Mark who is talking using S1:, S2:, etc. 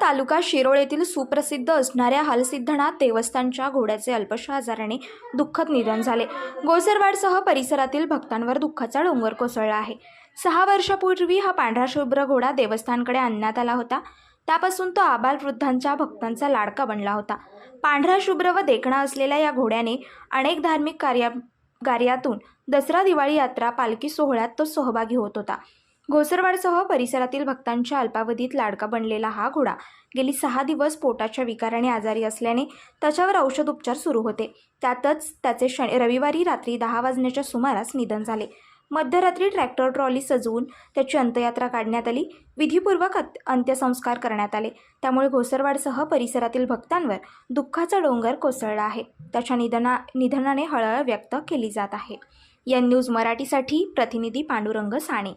S1: तालुका शिरोळ येथील सुप्रसिद्ध असणाऱ्या हलसिद्धनाथ देवस्थानच्या घोड्याचे अल्पशा आजाराने दुःखद निधन झाले. गोसरवाडसह परिसरातील भक्तांवर दुःखाचा डोंगर कोसळला आहे. सहा वर्षापूर्वी हा पांढरा शुभ्र घोडा देवस्थानकडे आणण्यात आला होता. त्यापासून तो आबाल वृद्धांच्या भक्तांचा लाडका बनला होता. पांढरा शुभ्र व देखणा असलेल्या या घोड्याने अनेक धार्मिक कार्या कार्यातून दसरा दिवाळी यात्रा पालखी सोहळ्यात तो सहभागी होत होता. घोसरवाडसह परिसरातील भक्तांच्या अल्पावधीत लाडका बनलेला हा घोडा गेली सहा दिवस पोटाच्या विकाराने आजारी असल्याने त्याच्यावर औषध उपचार सुरू होते. त्यातच त्याचे श रविवारी रात्री दहा वाजण्याच्या सुमारास निधन झाले. मध्यरात्री ट्रॅक्टर ट्रॉली सजवून त्याची अंत्ययात्रा काढण्यात आली. विधीपूर्वक अंत्यसंस्कार करण्यात आले. त्यामुळे घोसरवाडसह परिसरातील भक्तांवर दुःखाचा डोंगर कोसळला आहे. त्याच्या निधना निधनाने हळहळ व्यक्त केली जात आहे. या न्यूज मराठीसाठी प्रतिनिधी पांडुरंग साणे